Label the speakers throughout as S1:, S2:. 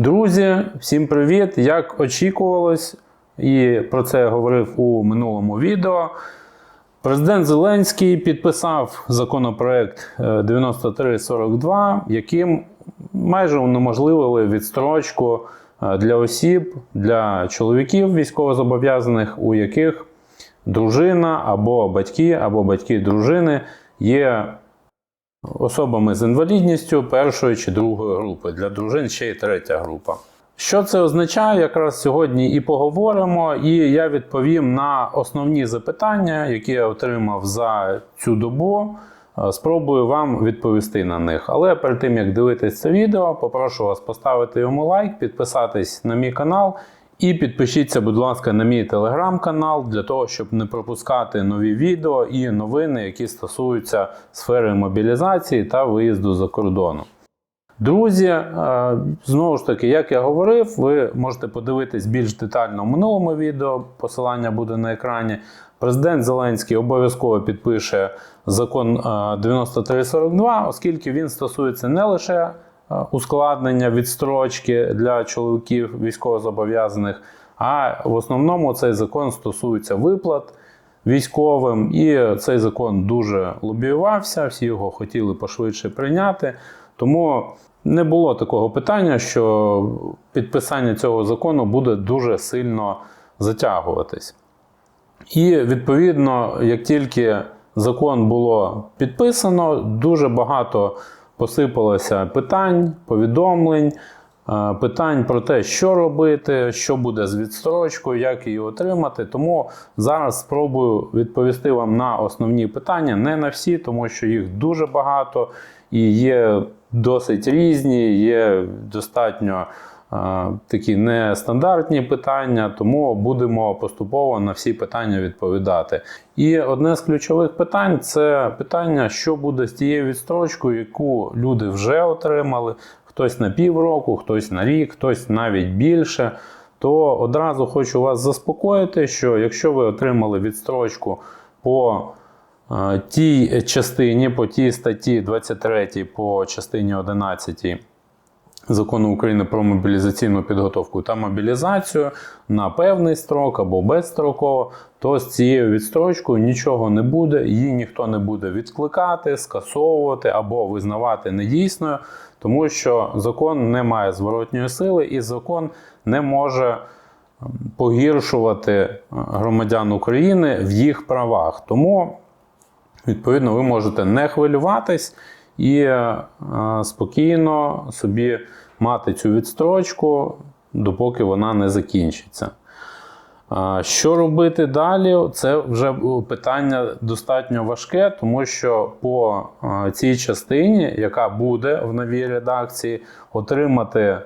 S1: Друзі, всім привіт! Як очікувалось, і про це я говорив у минулому відео. Президент Зеленський підписав законопроект е, 9342, яким майже унеможливили відстрочку е, для осіб, для чоловіків військовозобов'язаних, у яких дружина або батьки, або батьки дружини є особами з інвалідністю першої чи другої групи. Для дружин ще й третя група. Що це означає, якраз сьогодні і поговоримо, і я відповім на основні запитання, які я отримав за цю добу. Е, Спробую вам відповісти на них. Але перед тим як дивитись це відео, попрошу вас поставити йому лайк, підписатись на мій канал і підпишіться, будь ласка, на мій телеграм-канал для того, щоб не пропускати нові відео і новини, які стосуються сфери мобілізації та виїзду за кордону. Друзі, е, знову ж таки, як я говорив, ви можете подивитись більш детально в минулому відео. Посилання буде на екрані. Президент Зеленський обов'язково підпише закон е, 9342, оскільки він стосується не лише ускладнення відстрочки для чоловіків військовозобов'язаних, а в основному цей закон стосується виплат військовим. І цей закон дуже лобіювався, всі його хотіли пошвидше прийняти. Тому не було такого питання, що підписання цього закону буде дуже сильно затягуватись. І відповідно, як тільки закон було підписано, дуже багато посипалося питань, повідомлень, е, питань про те, що робити, що буде з відстрочкою, як її отримати. Тому зараз спробую відповісти вам на основні питання, не на всі, тому що їх дуже багато і є досить різні, є достатньо такі нестандартні питання, тому будемо поступово на всі питання відповідати. І одне з ключових питань це питання, що буде з тією відстрочкою, яку люди вже отримали, хтось на півроку, хтось на рік, хтось навіть більше. То одразу хочу вас заспокоїти, що якщо ви отримали відстрочку по тій частині, по тій статті 23, по частині 11 Закону України про мобілізаційну підготовку та мобілізацію на певний строк або безстроково, то з цією відстрочкою нічого не буде, її ніхто не буде відкликати, скасовувати або визнавати недійсною, тому що закон не має зворотньої сили і закон не може погіршувати е, громадян України в їх правах. Тому, відповідно, ви можете не хвилюватись і е, спокійно собі мати цю відстрочку, допоки вона не закінчиться. Що робити далі? Це вже питання достатньо важке, тому що по цій частині, яка буде в новій редакції, отримати е,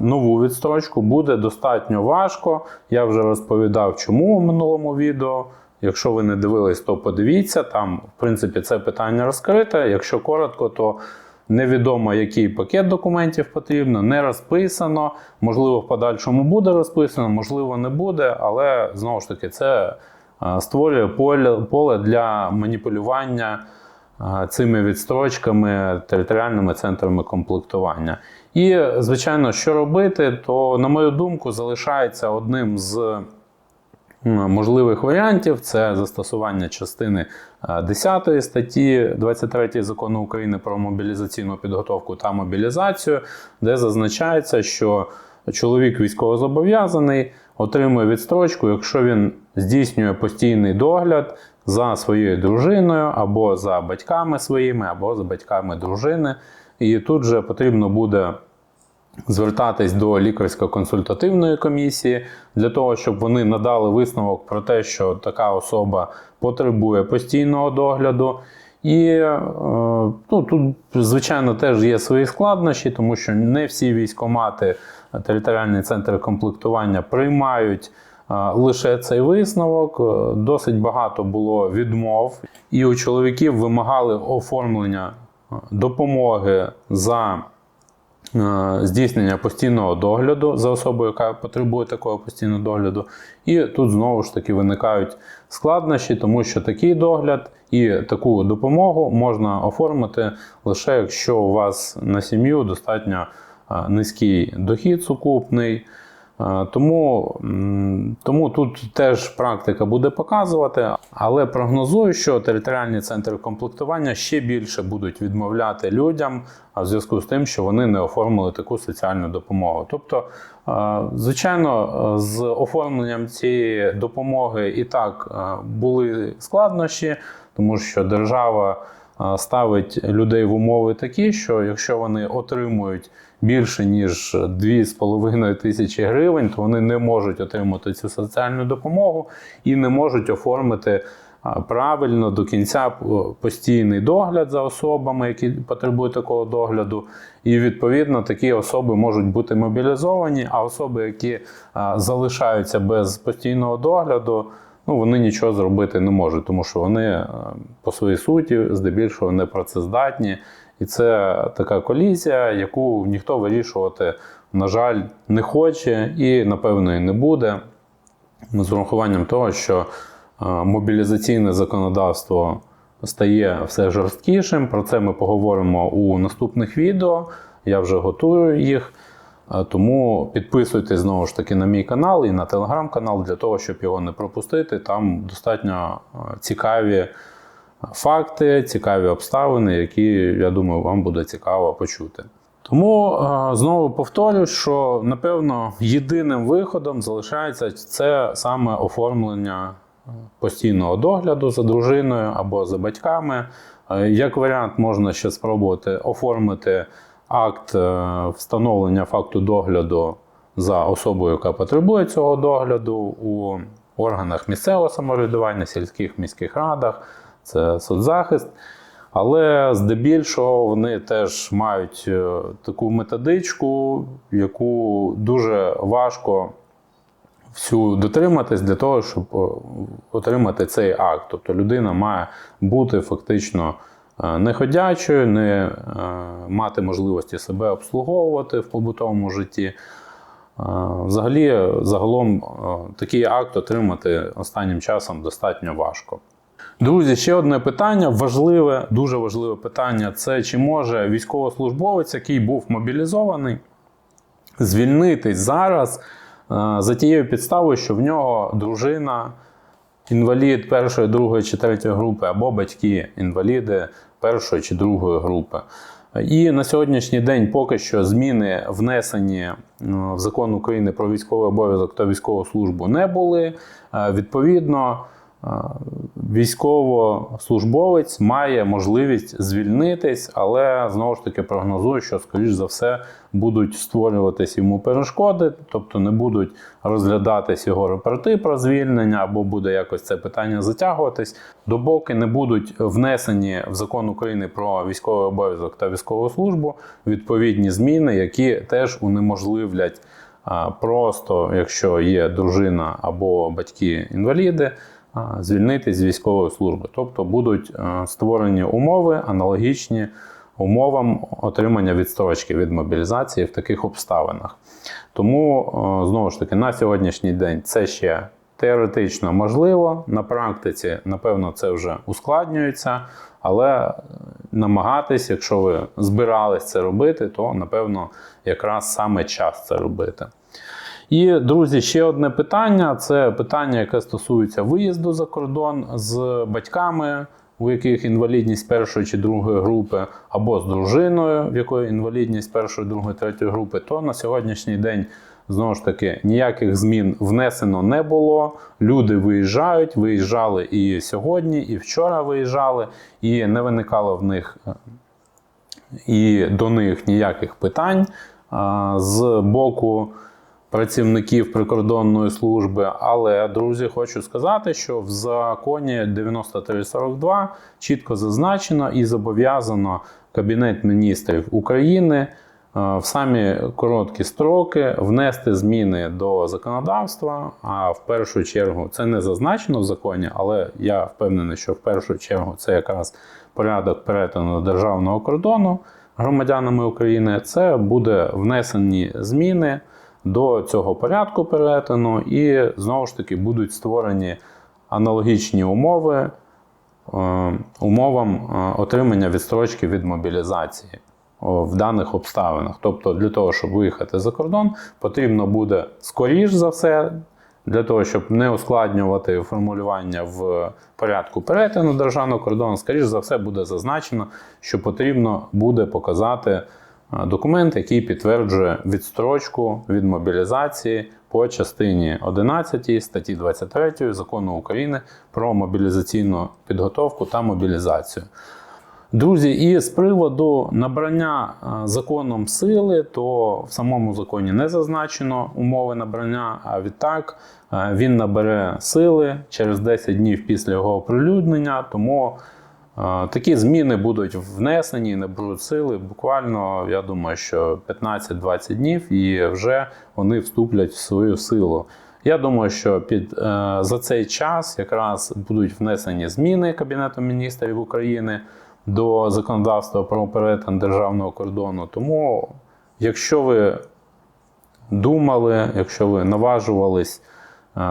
S1: нову відстрочку буде достатньо важко. Я вже розповідав, чому у минулому відео. Якщо ви не дивились, то подивіться. Там, в принципі, це питання розкрите. Якщо коротко, то невідомо, який пакет документів потрібно, не розписано. Можливо, в подальшому буде розписано, можливо, не буде, але знову ж таки, це е, створює поле, для маніпулювання е, цими відстрочками, територіальними центрами комплектування. І, звичайно, що робити, то, на мою думку, залишається одним з можливих варіантів це застосування частини 10 статті 23 закону України про мобілізаційну підготовку та мобілізацію, де зазначається, що чоловік військовозобов'язаний отримує відстрочку, якщо він здійснює постійний догляд за своєю дружиною або за батьками своїми, або за батьками дружини. І тут же потрібно буде звертатись до лікарсько-консультативної комісії для того, щоб вони надали висновок про те, що така особа потребує постійного догляду. І е, ну, тут, звичайно, теж є свої складнощі, тому що не всі військомати, територіальні центри комплектування приймають е, лише цей висновок. Е, Досить багато було відмов, і у чоловіків вимагали оформлення допомоги за Е, здійснення постійного догляду за особою, яка потребує такого постійного догляду. І тут знову ж таки виникають складнощі, тому що такий догляд і таку допомогу можна оформити лише якщо у вас на сім'ю достатньо е, низький дохід сукупний. Е, Тому, тому тут теж практика буде показувати, але прогнозую, що територіальні центри комплектування ще більше будуть відмовляти людям в зв'язку з тим, що вони не оформили таку соціальну допомогу. Тобто, е, звичайно, е, з оформленням цієї допомоги і так були складнощі, тому що держава ставить людей в умови такі, що якщо вони отримують більше ніж 2,5 тисячі гривень, то вони не можуть отримати цю соціальну допомогу і не можуть оформити правильно до кінця е, постійний догляд за особами, які потребують такого догляду. І відповідно такі особи можуть бути мобілізовані, а особи, які залишаються без постійного догляду. Ну, вони нічого зробити не можуть, тому що вони е, по своїй суті здебільшого не працездатні. І це така колізія, яку ніхто вирішувати, на жаль, не хоче і, напевно, і не буде. З урахуванням того, що е, мобілізаційне законодавство стає все жорсткішим. Про це ми поговоримо у наступних відео. Я вже готую їх. Е, Тому підписуйтесь знову ж таки на мій канал і на телеграм-канал для того, щоб його не пропустити. Там достатньо е, цікаві факти, цікаві обставини, які, я думаю, вам буде цікаво почути. Тому е, знову повторю, що напевно єдиним виходом залишається це саме оформлення е, постійного догляду за дружиною або за батьками. Е, Як варіант, можна ще спробувати оформити акт встановлення факту догляду за особою, яка потребує цього догляду у органах місцевого самоврядування, сільських міських радах, це соцзахист. Але здебільшого вони теж мають е, таку методичку, яку дуже важко всю дотриматись для того, щоб е, отримати цей акт. Тобто людина має бути фактично е, неходячою, не мати можливості себе обслуговувати в побутовому житті. Взагалі, загалом такий акт отримати останнім часом достатньо важко. Друзі, ще одне питання важливе, дуже важливе питання: це чи може військовослужбовець, який був мобілізований, звільнитись зараз е, за тією підставою, що в нього дружина інвалід першої, другої чи третьої групи, або батьки інваліди першої чи другої групи. І на сьогоднішній день поки що зміни внесені е, в закон України про військовий обов'язок та військову службу не були. Е, Відповідно, військовослужбовець має можливість звільнитись, але знову ж таки прогнозую, що скоріш за все будуть створюватись йому перешкоди, тобто не будуть розглядатись його рапорти про звільнення, або буде якось це питання затягуватись, допоки не будуть внесені в закон України про військовий обов'язок та військову службу відповідні зміни, які теж унеможливлять. Просто, якщо є дружина або батьки-інваліди, а, звільнитись з військової служби. Тобто будуть е, створені умови аналогічні умовам отримання відстрочки від мобілізації в таких обставинах. Тому, е, знову ж таки, на сьогоднішній день це ще теоретично можливо. На практиці, напевно, це вже ускладнюється, але намагатись, якщо ви збирались це робити, то напевно якраз саме час це робити. І, друзі, ще одне питання: це питання, яке стосується виїзду за кордон з батьками, у яких інвалідність першої чи другої групи, або з дружиною, в якої інвалідність першої, другої, третьої групи, то на сьогоднішній день. Знову ж таки, ніяких змін внесено не було. Люди виїжджають, виїжджали і сьогодні, і вчора виїжджали, і не виникало в них е, і до них ніяких питань з боку працівників прикордонної служби. Але, друзі, хочу сказати, що в законі 9342 чітко зазначено і зобов'язано Кабінет міністрів України е, в самі короткі строки внести зміни до законодавства. А в першу чергу це не зазначено в законі, але я впевнений, що в першу чергу це якраз порядок перетину державного кордону громадянами України. Це буде внесені зміни до цього порядку перетину, і знову ж таки будуть створені аналогічні умови е, умовам е, отримання відстрочки від мобілізації. в даних обставинах. Тобто, для того, щоб виїхати за кордон, потрібно буде скоріш за все. Для того, щоб не ускладнювати формулювання в порядку перетину державного кордону, скоріш за все буде зазначено, що потрібно буде показати документ, який підтверджує відстрочку від мобілізації по частині 11 статті 23 закону України про мобілізаційну підготовку та мобілізацію. Друзі, і з приводу набрання е, законом сили, то в самому законі не зазначено умови набрання, а відтак е, він набере сили через 10 днів після його оприлюднення. Тому е, такі зміни будуть внесені, наберуть сили. Буквально, я думаю, що 15-20 днів і вже вони вступлять в свою силу. Я думаю, що під, е, за цей час якраз будуть внесені зміни Кабінету міністрів України до законодавства про перетин державного кордону. Тому, якщо ви думали, якщо ви наважувались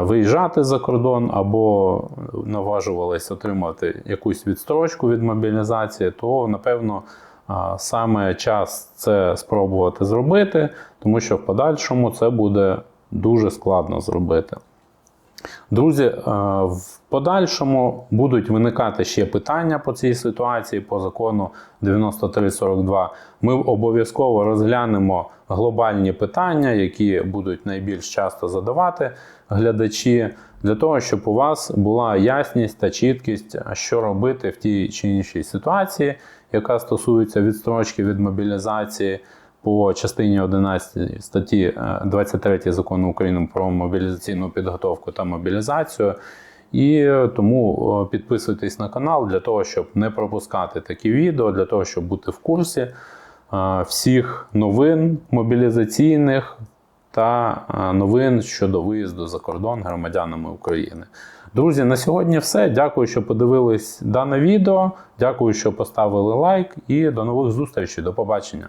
S1: виїжджати за кордон або наважувались отримати якусь відстрочку від мобілізації, то напевно е, саме час це спробувати зробити, тому що в подальшому це буде дуже складно зробити. Друзі, е, в подальшому будуть виникати ще питання по цій ситуації по закону 9342. Ми обов'язково розглянемо глобальні питання, які будуть найбільш часто задавати глядачі, для того, щоб у вас була ясність та чіткість, що робити в тій чи іншій ситуації, яка стосується відстрочки від мобілізації по частині 11 статті е, 23 закону України про мобілізаційну підготовку та мобілізацію. І тому е, підписуйтесь на канал для того, щоб не пропускати такі відео, для того, щоб бути в курсі е, всіх новин мобілізаційних та е, новин щодо виїзду за кордон громадянами України. Друзі, на сьогодні все. Дякую, що подивились дане відео. Дякую, що поставили лайк, і до нових зустрічей. До побачення.